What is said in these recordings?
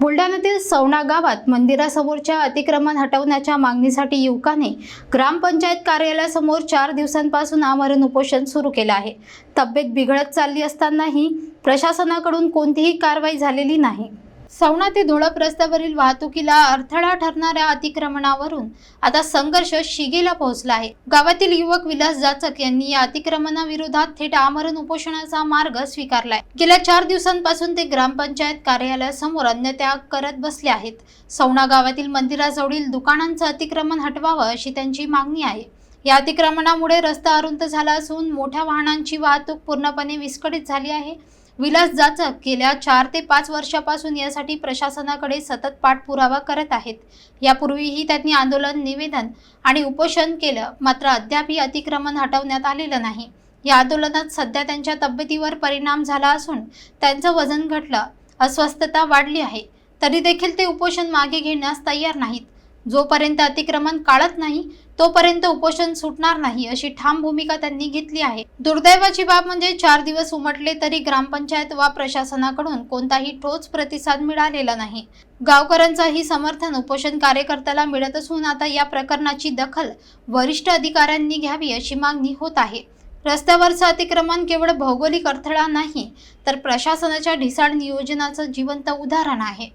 बुलढाण्यातील सवणा गावात मंदिरासमोरच्या अतिक्रमण हटवण्याच्या मागणीसाठी युवकाने ग्रामपंचायत कार्यालयासमोर चार दिवसांपासून आमरण उपोषण सुरू केलं आहे. तब्येत बिघडत चालली असतानाही प्रशासनाकडून कोणतीही कारवाई झालेली नाही. सवना ते धुळप रस्त्यावरील वाहतुकीला अडथळा ठरणाऱ्या अतिक्रमणावरून आता संघर्ष शिगेला पोहोचला आहे. गावातील युवक विलास जाचक यांनी या अतिक्रमणाविरोधात थेट आमरण उपोषणाचा मार्ग स्वीकारलाय. गेल्या चार दिवसांपासून ते ग्रामपंचायत कार्यालयासमोर अन्नत्याग करत बसले आहेत. सवना गावातील मंदिराजवळील दुकानांचं अतिक्रमण हटवावं अशी त्यांची मागणी आहे. या अतिक्रमणामुळे रस्ता अरुंद झाला असून मोठ्या वाहनांची वाहतूक पूर्णपणे विस्कळीत झाली आहे. विलास जाचक गेल्या चार ते पाच वर्षापासून यासाठी प्रशासनाकडे सतत पाठपुरावा करत आहेत. यापूर्वीही त्यांनी आंदोलन निवेदन आणि उपोषण केलं मात्र अद्यापही अतिक्रमण हटवण्यात आलेलं नाही. या आंदोलनात सध्या त्यांच्या तब्येतीवर परिणाम झाला असून त्यांचं वजन घटलं अस्वस्थता वाढली आहे. तरी देखील ते उपोषण मागे घेण्यास तयार नाहीत. जोपर्यंत अतिक्रमण काढत नाही तोपर्यंत उपोषण सुटणार नाही अशी ठाम भूमिका त्यांनी घेतली आहे. दुर्दैवाची बाब म्हणजे चार दिवस उमटले तरी ग्रामपंचायत वा प्रशासनाकडून कोणताही ठोस प्रतिसाद मिळालेला नाही. गावकऱ्यांचाही समर्थन उपोषण कार्यकर्त्याला मिळत असून आता या प्रकरणाची दखल वरिष्ठ अधिकाऱ्यांनी घ्यावी अशी मागणी होत आहे. रस्त्यावरचं अतिक्रमण केवळ भौगोलिक अडथळा नाही तर प्रशासनाच्या ढिसाळ नियोजनाचं जिवंत उदाहरण आहे.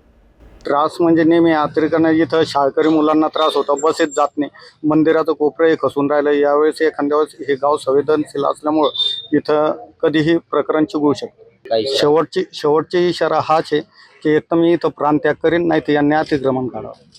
त्रास म्हणजे नेहमी अतिरिक्त इथं शाळकरी मुलांना त्रास होता बसेत जात नाही. मंदिराचं कोपरं हे खसून राहिलं. यावेळेस एखाद्या वेळेस हे गाव संवेदनशील असल्यामुळं इथं कधीही प्रकरण चिघळू शकतं शेवटची शेवटची इशारा हाच आहे की एक तर मी इथं प्राणत्याग करीन नाही तर यांनी अतिक्रमण काढावं.